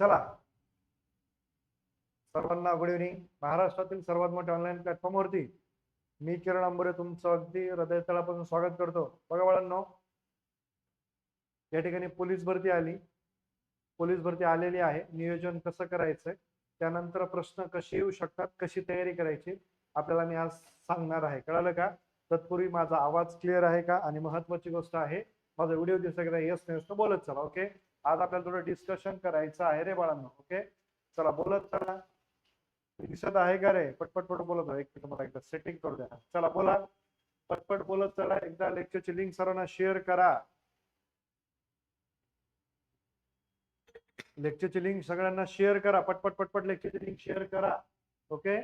चला. सर्वांना good evening महाराष्ट्रातील सर्वात मोठ्या ऑनलाईन प्लॅटफॉर्मवरती मी किरण आंबोरे तुमचं अगदी हृदयस्थळापासून स्वागत करतो. बघा बाळांनो या ठिकाणी पोलीस भरती आली. पोलीस भरती आलेली आहे. नियोजन कसं करायचंय त्यानंतर प्रश्न कसे येऊ शकतात? कशी तयारी करायची? आपल्याला मी आज सांगणार आहे. कळालं का? तत्पूर्वी माझा आवाज क्लिअर आहे का? आणि महत्वाची गोष्ट आहे माझा व्हिडिओ दिसत येस नाही बोलत चला ओके आज आपल्याला थोडं डिस्कशन करायचं आहे रे बाळांना ओके चला बोलत चला. दिसत आहे का रे? पटपट पट बोलत आहे. एक तुम्हाला एकदा सेटिंग करू द्या. चला बोला. पटपट बोलत चला. एकदा लेक्चरची लिंक सरांना शेअर करा. लेक्चरची लिंक सगळ्यांना शेअर करा. पटपट पटपट लेक्चरची लिंक शेअर करा. ओके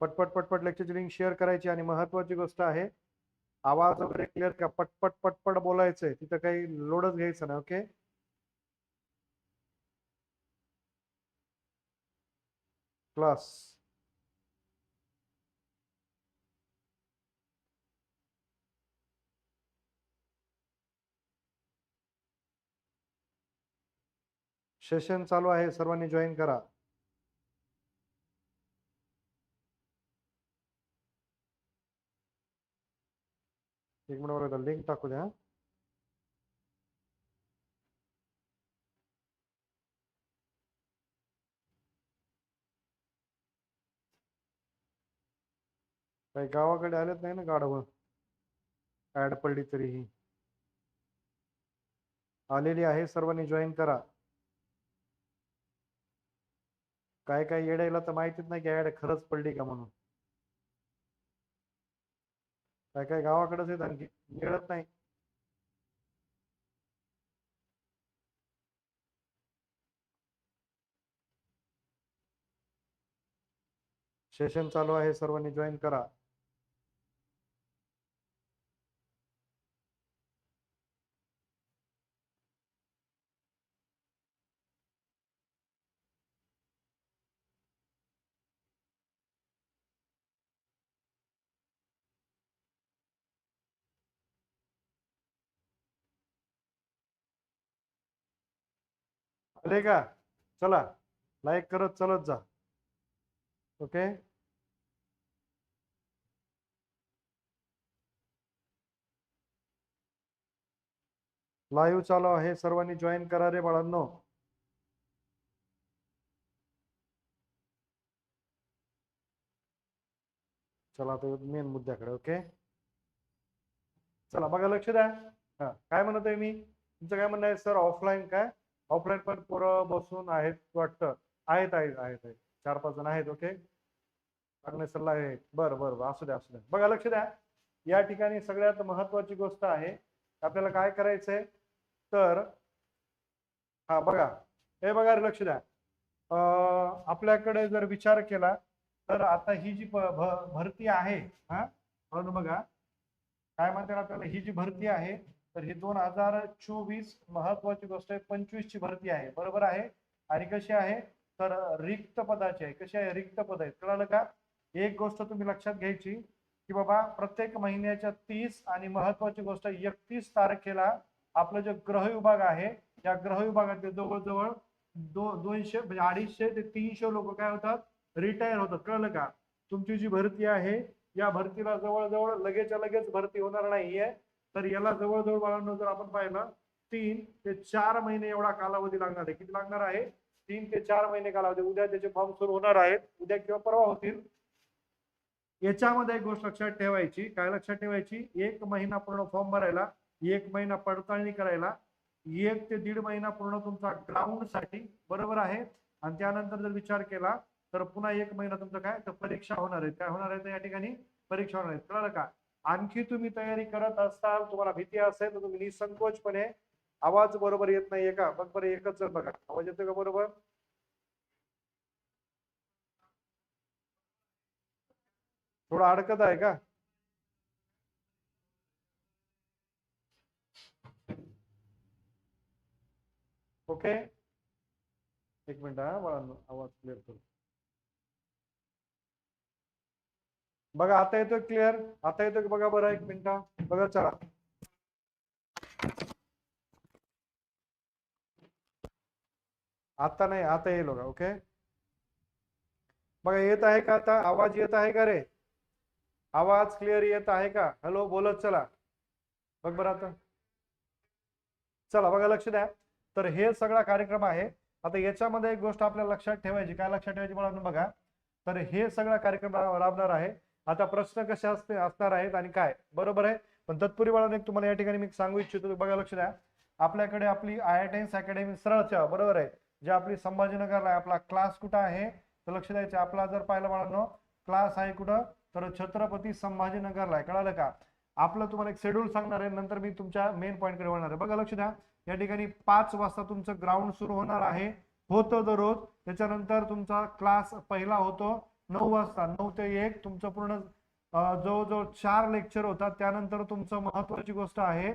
पटपट पटपट लेक्चरची लिंक शेअर करायची आणि महत्वाची गोष्ट आहे आवाज वगैरे क्लिअर का पटपट पटपट बोलायचंय. तिथं काही लोडच घ्यायचं ना ओके क्लास सेशन चालू आहे. सर्वांनी जॉईन करा. एक मिनिट बघा लिंक टाकू द्या काही गावाकडे आलेत नाही ना गाढवं ऍड पडली तरीही आलेली आहे सर्वांनी जॉईन करा काय काय येडायला तर माहितीच नाही की ऍड खरंच पडली का म्हणून काय काय गावाकडेच आहेत आणखी सेशन चालू है सर्वांनी जॉईन करा. आले का? चला. लाईक करत चलत जा. ओके लाईव्ह चालू आहे. सर्वांनी जॉईन करा रे बाळांनो. चला आता मेन मुद्द्याकडे ओके चला बघा लक्ष द्या. हा काय म्हणत आहे मी? तुमचं काय म्हणणं आहे? सर ऑफलाईन काय? ऑफलाईन पण पोरं बसून आहेत वाटतं. आहेत आहेत आहेत आहेत. चार पाच जण आहेत ओके? चांगले सल्ला आहे. बरं बरं बरं. असू द्या असू द्या. बघा लक्ष द्या. या ठिकाणी सगळ्यात महत्वाची गोष्ट आहे आपल्याला काय करायचंय? तर हा बघा. हे बघा लक्ष द्या. आपल्याकडे जर विचार केला तर आता ही जी भरती आहे हा? म्हणून बघा. काय म्हणतात आपल्याला? ही जी भरती आहे तर ही दोन हजार चोवीस महत्वाची गोष्ट आहे. पंचवीस ची भरती आहे. बरोबर आहे? आणि कशी आहे? तर रिक्त पदाची आहे. कशी आहे? रिक्त पद आहेत. कळालं का? एक गोष्ट तुम्ही लक्षात घ्यायची की बाबा प्रत्येक महिन्याच्या तीस आणि महत्वाची गोष्ट एकतीस तारखेला आपलं जे ग्रह विभाग आहे या ग्रह विभागातले जवळजवळ दो दोनशे म्हणजे अडीचशे ते तीनशे लोक काय होतात? रिटायर होतात. कळलं का? तुमची जी भरती आहे या भरतीला जवळजवळ लगेचच्या लगेच भरती होणार नाहीये. तर याला जवळजवळ बाळांनो जर आपण पाहिलं तीन ते चार महिने एवढा कालावधी लागणार आहे. किती लागणार आहे? तीन ते चार महिने कालावधी. उद्या त्याचे फॉर्म सुरू होणार आहेत. उद्या किंवा परवा होतील. याच्यामध्ये एक गोष्ट लक्षात ठेवायची. काय लक्षात ठेवायची? एक महिना पूर्ण फॉर्म भरायला एक महिना पडताळणी करायला एक ते दीड महिना पूर्ण तुमचा ग्राउंडसाठी बरोबर आहे. आणि त्यानंतर जर विचार केला तर पुन्हा एक महिना तुमचं काय? तर परीक्षा होणार आहे. काय होणार आहे? या ठिकाणी परीक्षा होणार आहे. कळलं का? आणखी तुम्ही तयारी करत असाल तुम्हाला भीती असेल तर तुम्ही निसंकोचपणे आवाज बरोबर येत नाहीये का बघ बरं एकच जर बघा. आवाज येतोय का बरोबर? थोडं अडकत आहे का? ओके. एक मिनिट हा आवाज क्लिअर करू. बघा आता येतोय क्लिअर आता येतोय बघा बरं एक मिनिट. बघा चला. आता नाही आता येईल बघा ओके बघा येत आहे का आता? आवाज येत आहे का रे? आवाज क्लिअर येत आहे का? हॅलो बोलत चला. बघ बरं आता. चला बघा लक्ष द्या. तर हे सगळा कार्यक्रम आहे. आता याच्यामध्ये एक गोष्ट आपल्याला लक्षात ठेवायची. काय लक्षात ठेवायची मला बघा. तर हे सगळा कार्यक्रम राबणार आहे. आता प्रश्न कसे असते असणार आहेत आणि काय? बरोबर आहे? पण तत्पूर्वी वेळाने एक तुम्हाला या ठिकाणी मी सांगू इच्छितो बघा लक्ष द्या. आपल्याकडे आपली आय आय टेन्स अकॅडमी सरळच्या बरोबर आहे? जे आपली संभाजीनगरला आहे आपला क्लास कुठं आहे? तर लक्ष द्यायचं आपला जर पाहिलं बाळांनो क्लास आहे कुठं? तर छत्रपती संभाजीनगरला आहे कळालं का? आपलं तुम्हाला एक शेड्यूल सांगणार आहे नंतर मी तुमच्या मेन पॉईंटकडे वळणार आहे. बघा लक्ष द्या. या ठिकाणी पाच वाजता तुमचं ग्राउंड सुरू होणार आहे. होतं दररोज. त्याच्यानंतर तुमचा क्लास पहिला होतो. नऊ वाजता नऊ ते एक तुमचं पूर्ण जवळजवळ चार लेक्चर होतात. त्यानंतर तुमचं महत्वाची गोष्ट आहे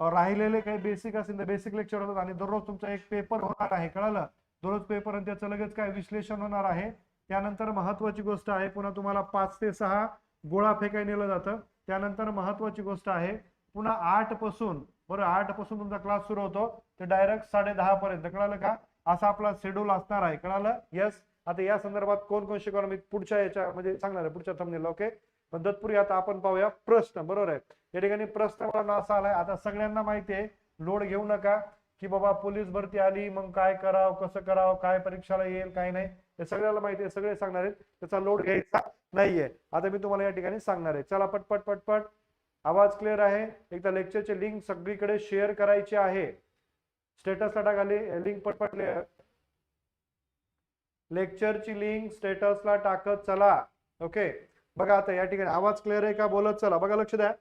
राहिलेले काही बेसिक असेल तर बेसिक लेक्चर होतात आणि दररोज तुमचा एक पेपर होणार आहे कळालं? दररोज पेपर आणि त्याचं लगेच काय विश्लेषण होणार आहे. त्यानंतर महत्वाची गोष्ट आहे पुन्हा तुम्हाला पाच ते सहा गोळा फेकाय नेलं जातं. त्यानंतर महत्वाची गोष्ट आहे पुन्हा आठपासून बरं आठपासून तुमचा क्लास सुरू होतो. ते डायरेक्ट साडे दहा पर्यंत कळालं का? असा आपला शेड्यूल असणार आहे कळालं? येस आता या संदर्भात कोण कोण शिकवणार मी पुढच्या याच्या म्हणजे सांगणार आहे पुढच्या थमनेल ओके पण तत्पूर्वी आता आपण पाहूया प्रश्न बरोबर आहे? या ठिकाणी प्रश्न मला असा आलाय आता सगळ्यांना माहिती आहे लोड घेऊ नका की बाबा पोलीस भरती आली मग काय करावं कसं करावं काय परीक्षाला येईल काय नाही हे सगळ्याला माहिती आहे सगळे सांगणार आहेत त्याचा लोड घ्यायचा नाहीये. आता मी तुम्हाला या ठिकाणी सांगणार आहे. चला पटपट पटपट. आवाज क्लिअर आहे? एकदा लेक्चरची लिंक सगळीकडे शेअर करायची आहे. स्टेटसला टाकाली लिंक पटपट लेक्चरची लिंक स्टेटसला टाकत चला. ओके? बघा आता या ठिकाणी आवाज क्लिअर आहे का? बोलत चला. बघा लक्ष द्या.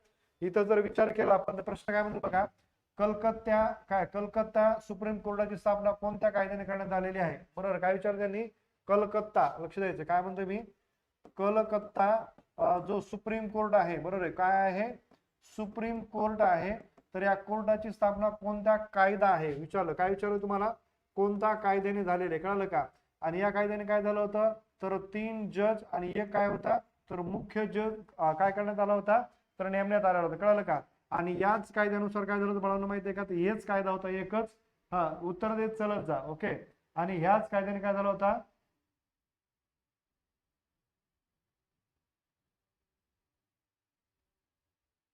इथं जर विचार केला आपण तर प्रश्न काय म्हणतो बघा? कलकत्ता काय? कलकत्ता सुप्रीम कोर्टाची स्थापना कोणत्या कायद्याने करण्यात आलेली आहे? बरोबर काय विचार त्यांनी? कलकत्ता. लक्ष द्यायचं. काय म्हणतोय मी? कलकत्ता जो सुप्रीम कोर्ट आहे बरोबर आहे. काय आहे? सुप्रीम कोर्ट आहे. तर या कोर्टाची स्थापना कोणत्या कायदा आहे? विचारलं. काय विचारलं तुम्हाला? कोणता कायद्याने झालेले कळालं का? आणि या कायद्याने काय झालं होतं? तर तीन जज आणि एक काय होता? तर मुख्य जज काय करण्यात आला होता? तर नेमण्यात आला होता. कळलं का? आणि याच कायद्यानुसार काय झालं होतं मला माहिती आहे का? तर हेच कायदा होता एकच. हा उत्तर देत चलत जा. ओके? आणि ह्याच कायद्याने काय झालं होता?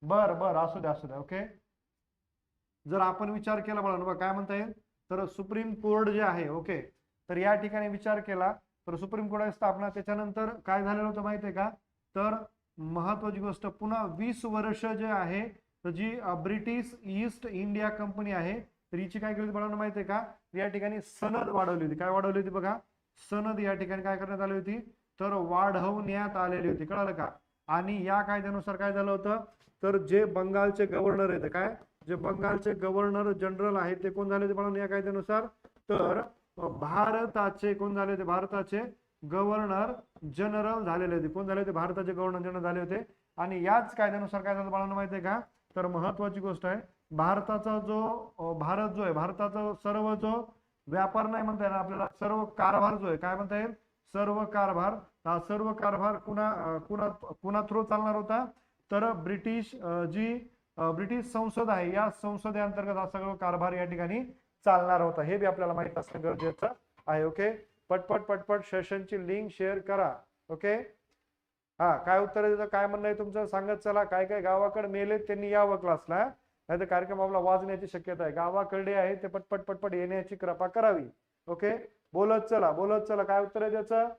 बर बर. असू द्या असू द्या. ओके? जर आपण विचार केला मला बघा काय म्हणता येईल? तर सुप्रीम कोर्ट जे आहे ओके? तर या ठिकाणी विचार केला तर सुप्रीम कोर्टाची स्थापना त्याच्यानंतर काय झालेलं होतं माहिती आहे का? तर महत्वाची गोष्ट पुन्हा वीस वर्ष जे आहे तर जी ब्रिटिश ईस्ट इंडिया कंपनी आहे तर हिची काय केली होती मला माहिती आहे का? या ठिकाणी सनद वाढवली होती. काय वाढवली होती बघा? सनद या ठिकाणी काय करण्यात आली होती? तर वाढवण्यात आलेली होती. कळालं का? आणि या कायद्यानुसार काय झालं होतं? तर जे बंगालचे गव्हर्नर आहेत काय? जे बंगालचे गव्हर्नर जनरल आहेत ते कोण झाले होते म्हणून या कायद्यानुसार? तर भारताचे कोण झाले होते? भारताचे गव्हर्नर जनरल झालेले होते. कोण झाले होते? भारताचे गव्हर्नर जनरल झाले होते. आणि याच कायद्यानुसार काय झालं मला माहिती आहे का? तर महत्वाची गोष्ट आहे भारताचा जो भारत जो आहे भारताचा सर्व जो व्यापार नाही म्हणता येणार आपल्याला सर्व कारभार जो आहे काय म्हणता येईल? सर्व कारभार. हा सर्व कारभार कुणा कुणा कुणा थ्रू चालणार होता? तर ब्रिटिश जी ब्रिटिश संसद आहे या संसदेअंतर्गत हा सगळं कारभार या ठिकाणी चालणार होता. हे बी आपल्याला माहीत असणं गरजेचं आहे ओके पटपट पटपट सेशनची लिंक शेअर करा ओके हा काय उत्तर आहे त्याचं? काय म्हणणं आहे तुमचं? सांगत चला. काय काय गावाकडे मेलेत त्यांनी यावं क्लासला नाही तर कार्यक्रम आपला वाजण्याची शक्यता आहे. गावाकडे आहे ते पटपट पटपट येण्याची कृपा करावी ओके बोलत चला बोलत चला. काय उत्तर आहे त्याचं?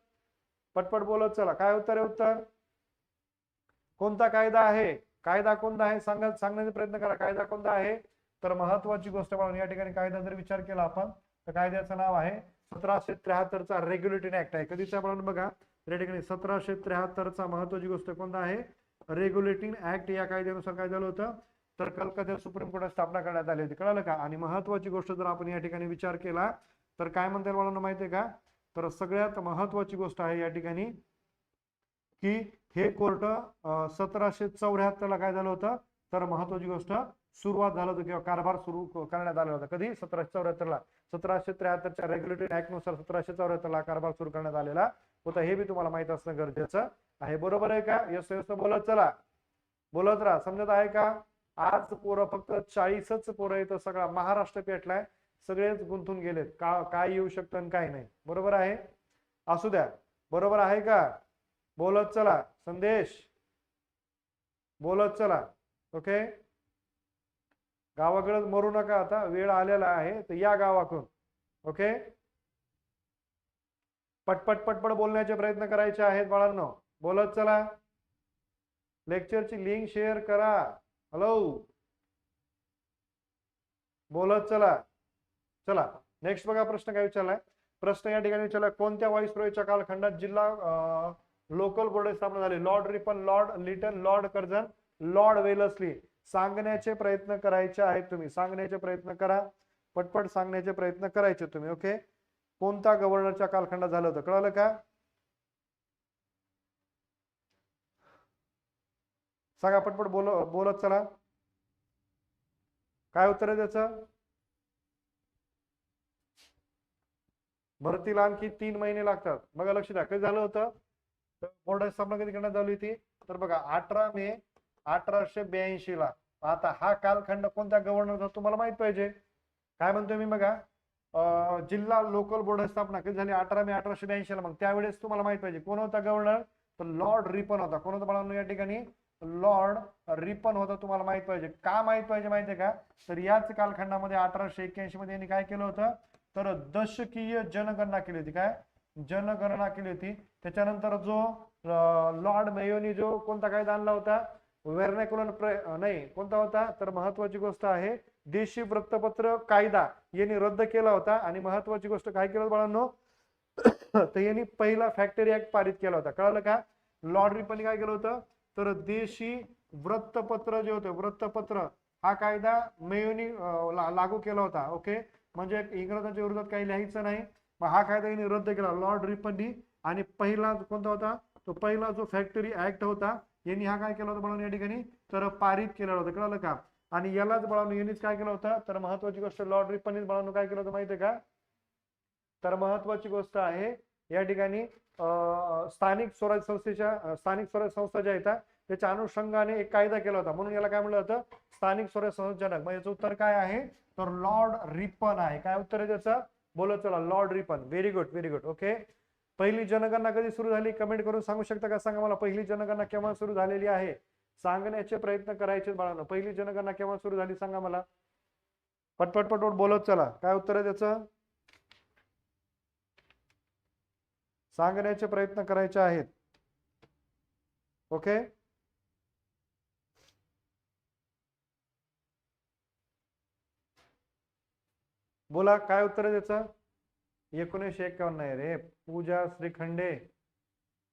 पटपट बोलत चला. काय उत्तर आहे उत्तर? कोणता कायदा आहे? कायदा कोणता आहे? सांगत सांगण्याचा प्रयत्न करा. कायदा कोणता आहे? तर महत्वाची गोष्ट म्हणून या ठिकाणी कायदा जर विचार केला आपण तर कायद्याचं नाव आहे सतराशे त्र्याहत्तरचा रेग्युलेटिंग ऍक्ट आहे. कधीचा म्हणून बघा या ठिकाणी सतराशे त्र्याहत्तरचा महत्वाची गोष्ट कोणता आहे? रेग्युलेटिंग ऍक्ट या कायद्यानुसार काय झालं होतं? तर कलकत्त्यात सुप्रीम कोर्टात स्थापना करण्यात आली होती. कळालं का? आणि महत्वाची गोष्ट जर आपण या ठिकाणी विचार केला तर काय म्हणता येईल मला माहिती आहे का? तर सगळ्यात महत्वाची गोष्ट आहे या ठिकाणी की हे कोर्ट सतराशे चौऱ्याहत्तरला काय झालं होतं? तर महत्वाची गोष्ट सुरुवात झालं होतं किंवा कारभार सुरू करण्यात आला होता. कधी सतराशे चौऱ्याहत्तर ला सतराशे त्र्याहत्तरच्या रेग्युलेटरी ऍक्टनुसार सतराशे चौऱ्याहत्तरला कारभार सुरू करण्यात आलेला होता. हे बी तुम्हाला माहीत असणं गरजेचं आहे. बरोबर आहे का? यस यस बोलत चला. बोलत राहा. समजत आहे का? आज पोरं फक्त चाळीसच पोरं येतं सगळा महाराष्ट्र पेटलाय. सगळेच गुंतून गेलेत. का काय येऊ शकतं आणि काय नाही. बरोबर आहे? असू द्या. बरोबर आहे का? बोलत चला. संदेश. बोलत चला. ओके? गावाकडे मरू नका आता वेळ आलेला आहे तर या गावाकडून ओके? पटपट पटपट बोलण्याचे प्रयत्न करायचे आहेत बाळांनो. बोलत चला. लेक्चरची लिंक शेअर करा. हॅलो बोलत चला. चला नेक्स्ट बघा प्रश्न काय विचारलाय. प्रश्न या ठिकाणी विचारला कोणत्या वाईसरॉयच्या कालखंडात जिल्हा लोकल बोर्ड स्थापना झाली? Lord Ripon Lord Lytton Lord Curzon Lord Wellesley सांगण्याचे प्रयत्न करायचे आहेत तुम्ही. सांगण्याचे प्रयत्न करा. पटपट सांगण्याचे प्रयत्न करायचे तुम्ही ओके? कोणता गव्हर्नरच्या कालखंडात झालं होतं? कळालं का? सांगा पटपट बोल बोलत चला. काय उत्तर आहे त्याचं? भरतीला आणखी तीन महिने लागतात. बघा लक्ष द्या. कधी झालं होतं? तर बोर्ड स्थापना कधी करण्यात आली होती? तर बघा अठरा मे अठराशे ब्याऐंशी ला. आता हा कालखंड कोणत्या गव्हर्नरचा तुम्हाला माहीत पाहिजे? काय म्हणतोय मी बघा? जिल्हा लोकल बोर्ड स्थापना कधी झाली? अठरा मे अठराशे ब्याऐंशी ला मग त्यावेळेस तुम्हाला माहीत पाहिजे. कोण होता गव्हर्नर तर लॉर्ड रिपन होता. कोण होता बाळांनो या ठिकाणी? लॉर्ड रिपन होता तुम्हाला माहीत पाहिजे. का माहीत पाहिजे माहितीये का? तर याच कालखंडामध्ये अठराशे एक्क्याऐंशी मध्ये यांनी काय केलं होतं? तर दशकीय जनगणना केली होती. काय? जनगणना केली होती. त्याच्यानंतर जो लॉर्ड मेयोनी जो कोणता कायदा आणला होता? वेर्नॅक्युलर नाही कोणता होता? तर महत्वाची गोष्ट आहे देशी वृत्तपत्र कायदा. यांनी रद्द केला होता आणि महत्वाची गोष्ट काय केलं बाळांनो? तर यांनी पहिला फॅक्टरी ऍक्ट पारित केला होता. कळालं का? लॉटरी पण काय केलं होतं? तर देशी वृत्तपत्र जे होते वृत्तपत्र हा कायदा मेयोनी ला- लागू केला होता ओके? म्हणजे इंग्रजांच्या विरोधात काही लिहायचं नाही. मग हा कायदा यांनी रद्द केला लॉर्ड रिपनी आणि पहिला कोणता होता? तो पहिला जो फॅक्टरी ऍक्ट होता यांनी हा काय केला होता म्हणून या ठिकाणी? तर पारित केलेला होता. कळलं का? आणि यालाच बाळांनो यांनीच काय केलं होतं? तर महत्वाची गोष्ट लॉर्ड रिपनीच बळावणं काय केलं होतं माहितीये का? तर महत्वाची गोष्ट आहे या ठिकाणी अं, स्थानिक स्वराज्य संस्थेच्या स्थानिक स्वराज्य संस्था ज्या आहेत त्याच्या अनुषंगाने एक कायदा केला होता. म्हणून याला काय म्हणलं होतं स्थानिक स्वराज्य संस्थाजनक. मग याचं उत्तर काय आहे? तर लॉर्ड रिपन आहे. काय उत्तर आहे त्याचं? बोलत चला Lord Ripon. Very good very good okay पहिली जनगणना कधी सुरू झाली? कमेंट करून सांगू शकता का? सांगा मला पहिली जनगणना केव्हा सुरू झालेली आहे? सांगण्याचे प्रयत्न करायचे बाळांनो. पहिली जनगणना केव्हा सुरू झाली सांगा मला. पटपट पटपट बोलत चला. काय उत्तर आहे त्याचं? सांगण्याचे प्रयत्न करायचे आहेत. ओके? बोला काय उत्तर आहे त्याचं? एकोणीसशे एकावन्न आहे रे. पूजा श्रीखंडे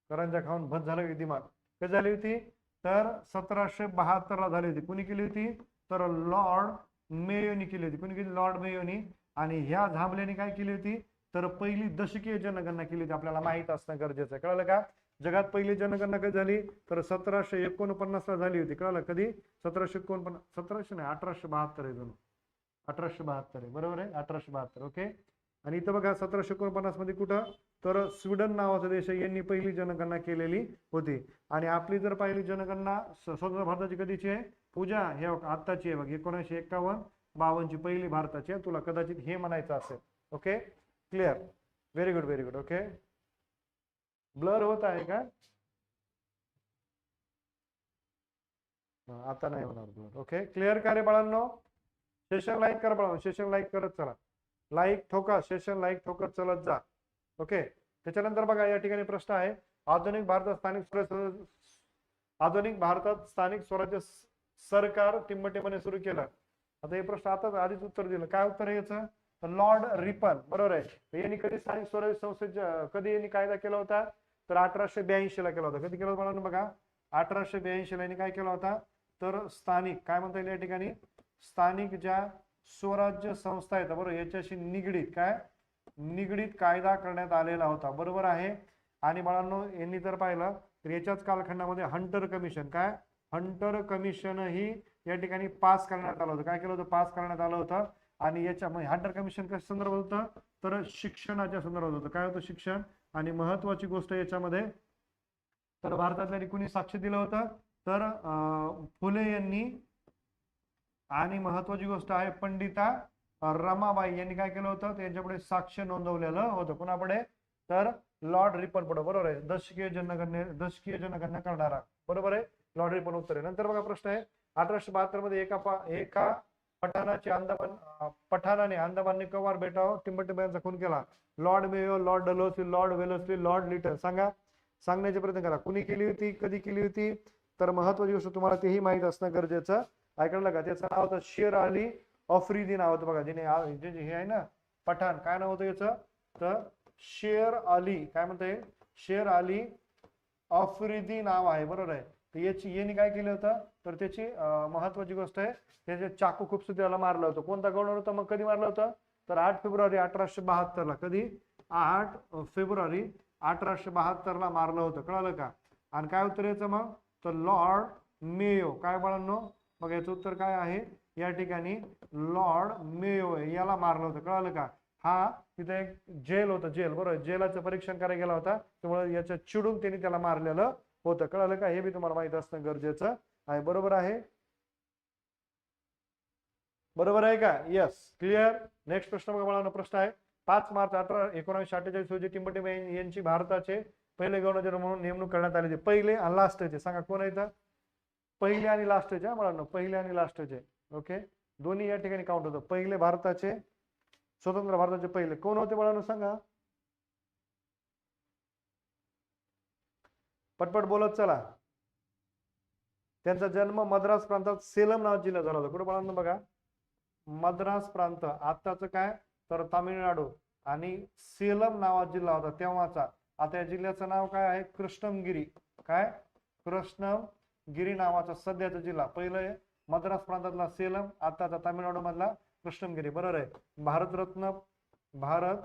करंजा खाऊन भत झालं विधिमान दिमाग? कधी झाली होती? तर सतराशे बहात्तर ला झाली होती. कुणी केली होती? तर लॉर्ड मेयोनी केली होती. कुणी केली? लॉर्ड मेयोनी. आणि ह्या झांबल्याने काय केली होती? तर पहिली दशकीय जनगणना केली होती. आपल्याला माहीत असणं गरजेचं आहे. कळलं का? जगात पहिली जनगणना कधी झाली? तर सतराशे एकोणपन्नास ला झाली होती. कळलं कधी? सतराशे एकोणपन्नास सतराशे नाही अठराशे बहात्तर आहे जणू अठराशे बहात्तर आहे. बरोबर आहे? अठराशे बहात्तर. ओके? आणि इथं बघा सतराशे एकोणपन्नासमध्ये कुठं? तर स्वीडन नावाचा देश आहे. यांनी पहिली जनगणना केलेली होती. आणि आपली जर पहिली जनगणना स्वतंत्र भारताची कधीची आहे? पूजा हे आत्ताची आहे बघ एकोणीसशे एक्कावन्न बावनची पहिली भारताची आहे. तुला कदाचित हे म्हणायचं असेल. Okay? Clear very good very good okay blur होत आहे का? आता नाही होणार ब्लर ओके क्लिअर का रे बाळांनो? सेशन लाईक करा बाळांनो. सेशन लाईक करत चला. लाईक ठोका सेशन लाईक ठोकत चलत जा. ओके त्याच्यानंतर बघा या ठिकाणी प्रश्न आहे. आधुनिक भारतात स्थानिक स्वराज्य आधुनिक भारतात स्थानिक स्वराज्य सरकार टिंबटेपणे सुरू केलं. आता हे प्रश्न आताच आधीच उत्तर दिलं. काय उत्तर आहे याचं? तर लॉर्ड रिपन बरोबर आहे? यांनी कधी स्थानिक स्वराज्य संस्थेच्या कधी यांनी कायदा केला होता? तर अठराशे ब्याऐंशी ला केला होता. कधी केला होता बघा? अठराशे ब्याऐंशी ला यांनी काय केला होता? तर स्थानिक काय म्हणता येईल या ठिकाणी? स्थानिक ज्या स्वराज्य संस्था आहेत. बरोबर? याच्याशी निगडीत काय? निगडीत कायदा करण्यात आलेला होता. बरोबर आहे? आणि बाळांनो यांनी जर पाहिलं तर याच्याच कालखंडामध्ये हंटर कमिशन काय? हंटर कमिशन ही या ठिकाणी पास करण्यात आलं होतं. काय केलं होतं? पास करण्यात आलं होतं. आणि याच्यामध्ये हंटर कमिशन कशा संदर्भात होतं? तर शिक्षणाच्या संदर्भात होतं. काय होतं शिक्षण? आणि महत्वाची गोष्ट याच्यामध्ये तर भारतातल्या कुणी साक्ष दिलं होतं? तर फुले यांनी आणि महत्वाची गोष्ट आहे पंडिता रमाबाई यांनी काय केलं होतं? त्यांच्यापुढे साक्ष नोंदवलेलं होतं. कुणापुढे तर लॉर्ड रिपन पुढे. बरोबर आहे. दशकीय जनगणने दशकीय जनगणना करणारा. बरोबर आहे? लॉर्ड रिपन उत्तर. आहे नंतर बघा प्रश्न आहे. अठराशे बहात्तरमध्ये एका पा- एका पठाणाची अंदमान पठाणाने अंदमान निकोबार बेटावर टिंबटिंबांचा खून केला. Lord Mayo Lord Dalhousie Lord Wellesley Lord Lytton सांगा. सांगण्याचे प्रयत्न करा. कुणी केली होती? कधी केली होती? तर महत्वाची गोष्ट तुम्हाला तेही माहीत असणं गरजेचं ऐकलं का त्याचं नाव होतं शेर अली अफ्रिदी नाव होतं बघा जिने हे आहे ना पठाण काय नाव होतं याचं? तर शेर अली काय म्हणते शेर अली अफ्रिदी नाव आहे बरोबर आहे. तर याची यांनी काय केलं होतं? तर त्याची महत्वाची गोष्ट आहे त्याचे चाकू खूप सुद्धा मारलं होतं. कोणता गवर्नर होता? मग कधी मारलं होतं? तर आठ फेब्रुवारी अठराशे बहात्तरला कधी? आठ फेब्रुवारी अठराशे बहात्तरला मारलं होतं. कळालं का? आणि काय उत्तर याचं मग? तर लॉर्ड मेयो काय बाळांनो? मग याचं उत्तर काय आहे? या ठिकाणी लॉर्ड मेयो याला मारलं होतं. कळालं का? हा तिथे एक जेल होतं जेल बरोबर? जेलाचं परीक्षण करायला गेला होता. त्यामुळे याच्या चिडून त्यांनी त्याला मारलेलं होतं. कळालं का? हे बी तुम्हाला माहीत असणं गरजेचं आहे. बरोबर आहे? बरोबर आहे का? येस क्लिअर नेक्स्ट प्रश्न बघा प्रश्न आहे. पाच मार्च अठरा एकोणीसशे अठ्ठेचाळीस रोजी टिंबटिंब यांची भारताचे पहिले गव्हर्नर म्हणून नेमणूक करण्यात आली होती पहिले आणि लास्टचे सांगा कोण आहे पहिले आणि लास्टचे मुलांनो पहिले आणि लास्टचे ओके दोन्ही या ठिकाणी काउंट होतं. पहिले भारताचे स्वतंत्र भारताचे पहिले. कोण होते मुलांनो सांगा? पटपट बोलत चला. त्यांचा जन्म मद्रास प्रांतात सेलम नाव जिल्ह्यात झाला होता. कुठे बाळांनो बघा? मद्रास प्रांत. आताचं काय? तर तामिळनाडू आणि सेलम नावाचा जिल्हा होता तेव्हाचा. आता या जिल्ह्याचं नाव काय आहे? कृष्णमगिरी. काय? गिरी नावाचा सध्याचा जिल्हा. पहिलं आहे मद्रास प्रांतातला सेलम आताचा तामिळनाडू मधला कृष्णगिरी बरोबर आहे? भारतरत्न भारत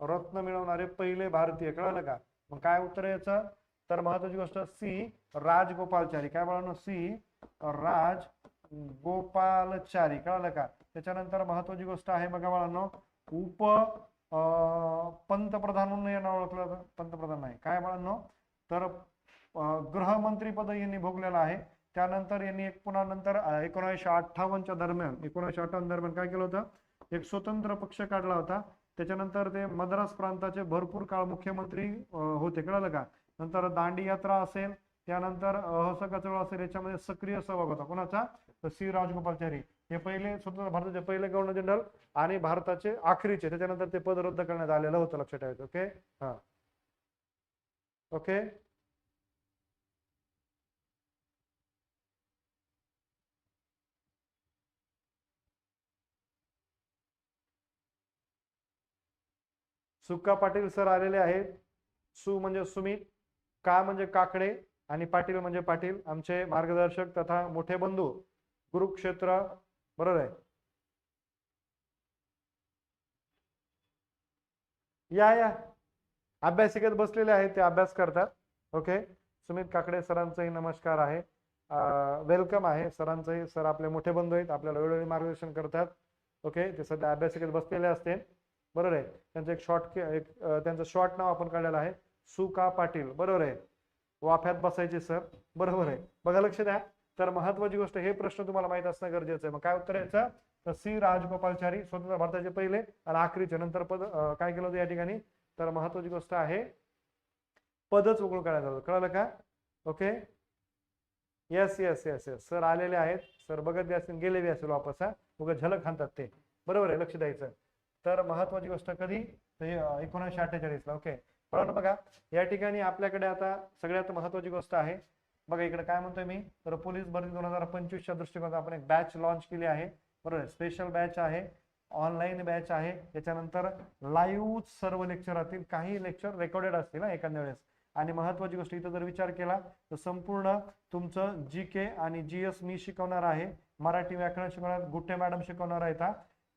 रत्न मिळवणारे पहिले भारतीय कळालं का? मग काय उत्तर आहे याचं? तर महत्वाची गोष्ट सी राजगोपालचारी. काय म्हणून सी राज गोपालचारी कळालं का? त्याच्यानंतर महत्वाची गोष्ट आहे बघा बाळांनो उप पंतप्रधान म्हणून यांना ओळखलं पंतप्रधान नाही. काय बाळांनो? तर गृहमंत्रीपद यांनी भोगलेलं आहे. त्यानंतर यांनी एक पुन्हा नंतर एकोणीसशे अठ्ठावन्नच्या दरम्यान एकोणीसशे अठ्ठावन्न दरम्यान काय केलं होतं? एक स्वतंत्र पक्ष काढला होता. त्याच्यानंतर ते मद्रास प्रांताचे भरपूर काळ मुख्यमंत्री होते. कळलं का? नंतर दांडी यात्रा असेल त्यानंतर असहकार चळवळ असेल याच्यामध्ये सक्रिय सहभाग होता. कोणाचा? तर सी राजगोपालचारी हे पहिले स्वतंत्र भारताचे पहिले गव्हर्नर जनरल आणि भारताचे आखरीचे. त्याच्यानंतर ते पद रद्द करण्यात आलेलं होतं लक्षात ठेवायचं. ओके? हा. ओके? सुक्का पाटील सर आलेले आहेत. सु म्हणजे सुमित का म्हणजे काकडे आणि पाटील म्हणजे पाटील. आमचे मार्गदर्शक तथा मोठे बंधू कुरुक्षेत्र बरोबर आहे? या या. अभ्यासिकेत बसलेले आहेत ते अभ्यास करतात. ओके? सुमित काकडे सरांचंही नमस्कार आहे. वेलकम आहे. सरांचंही सर आपले मोठे बंधू आहेत आपल्याला वेळोवेळी मार्गदर्शन करतात. ओके? ते सध्या अभ्यासिकेत बसलेले असते बरोबर आहे? त्यांचं एक शॉर्ट एक त्यांचं शॉर्ट नाव आपण काढलेलं आहे. सुका पाटील. बरोबर आहे? वाफ्यात बसायचे सर बरोबर आहे. बघा लक्ष द्या. तर महत्वाची गोष्ट हे प्रश्न तुम्हाला माहीत असणं गरजेचं आहे. मग काय उत्तर याचं तर सी. राजगोपालचारी स्वतंत्र भारताचे पहिले आणि आखरीचे. नंतर पद काय केलं होतं या ठिकाणी? तर महत्वाची गोष्ट आहे पदच उघड करण्यात आलं कळलं का? Okay yes yes yes yes sir आलेले आहेत. सर बघत बी असतील गेले बी असेल वापस हा. उगा झलक हाणतात ते. बरोबर आहे? लक्ष द्यायचं. तर महत्वाची गोष्ट कधी? एकोणीसशे अठ्ठेचाळीसला ओके बरोबर बघा या ठिकाणी आपल्याकडे आता सगळ्यात महत्वाची गोष्ट आहे. बघा इकडे काय म्हणतोय मी? तर पोलीस भरती दोन हजार पंचवीसच्या दृष्टिकोनात आपण एक बॅच लॉन्च केली आहे. बरोबर स्पेशल बॅच आहे ऑनलाईन बॅच आहे. त्याच्यानंतर लाईव्ह सर्व लेक्चरातील काही लेक्चर रेकॉर्डेड असतील हा एखाद्या वेळेस. आणि महत्वाची गोष्ट इथं जर विचार केला तर संपूर्ण तुमचं जी के आणि जी एस मी शिकवणार आहे. मराठी व्याकरण शिकवणार गुट्टे मॅडम शिकवणार आहेत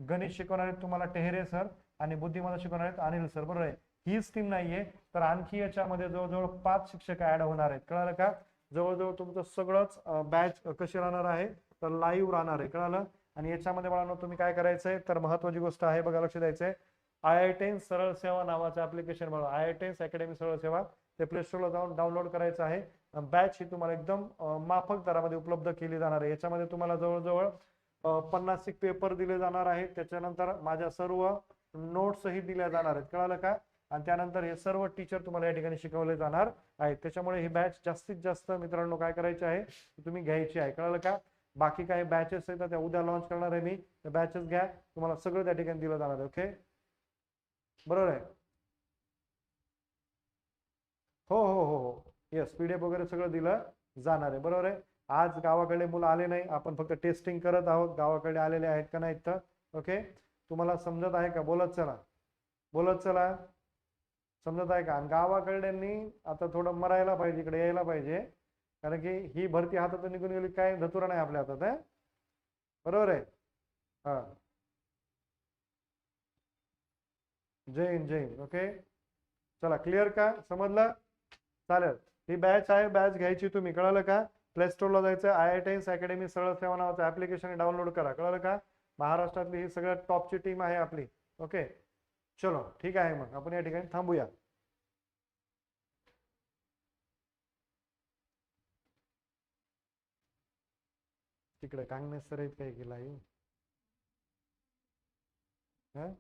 गणित शिकवणार आहेत तुम्हाला टेहरे सर आणि बुद्धिमत्ता शिकवणार आहेत अनिल सर बरोबर आहे? हीच टीम नाहीये. तर आणखी याच्यामध्ये जवळजवळ पाच शिक्षक ऍड होणार आहेत. कळालं का? जवळजवळ तुमचं सगळंच बॅच कशी राहणार आहे? तर लाईव्ह राहणार आहे. कळालं? आणि याच्यामध्ये मला तुम्ही काय करायचंय? तर महत्वाची गोष्ट आहे बघा लक्ष द्यायचंय. आय आय टेन सरळ सेवा नावाचं ऍप्लिकेशन बघा. आय आय टेन्स अकॅडमी सरळ सेवा. ते प्ले स्टोरला जाऊन डाउनलोड करायचं आहे. बॅच ही तुम्हाला एकदम माफक दरामध्ये उपलब्ध केली जाणार आहे. याच्यामध्ये तुम्हाला जवळजवळ पन्नास एक पेपर दिले जाणार आहेत. त्याच्यानंतर माझ्या सर्व नोट्सही दिल्या जाणार आहेत. कळालं का? आणि त्यानंतर हे सर्व टीचर तुम्हाला या ठिकाणी शिकवले जाणार आहेत. त्याच्यामुळे ही बॅच जास्तीत जास्त मित्रांनो काय करायची आहे? तुम्ही घ्यायची आहे. कळालं का? बाकी काही बॅचेस आहेत त्या उद्या लॉन्च करणार आहे मी. त्या बॅचेस घ्या. तुम्हाला सगळं त्या ठिकाणी दिलं जाणार आहे. ओके बरोबर आहे? हो हो हो हो. येस पीडीएफ वगैरे सगळं दिलं जाणार आहे. बरोबर आहे? आज गावाकडे मुलं आले नाही. आपण फक्त टेस्टिंग करत आहोत. गावाकडे आलेले आहेत का नाहीत तर? ओके तुम्हाला समजत आहे का? बोलत चला. बोलत चला. समजत आहे का? आणि गावाकडल्यांनी आता थोडं मरायला पाहिजे इकडे यायला पाहिजे. कारण की ही भरती हातातून निघून गेली काय धतुरा नाही आपल्या हातात आहे बरोबर आहे? हा. जय हिंद जय हिंद. ओके चला क्लिअर का? समजलं? चालेल. ही बॅच आहे बॅच घ्यायची तुम्ही. कळालं का? प्ले स्टोरला जायचं आय आय टेन्स अकॅडमी सरळ सेवा नावाचं ऍप्लिकेशन डाउनलोड करा. कळलं का? महाराष्ट्रातली ही सगळ्यात टॉपची टीम आहे आपली. ओके चलो ठीक आहे मग. आपण या ठिकाणी थांबूया. तिकडे कांगणे सर काय काही गेला हा?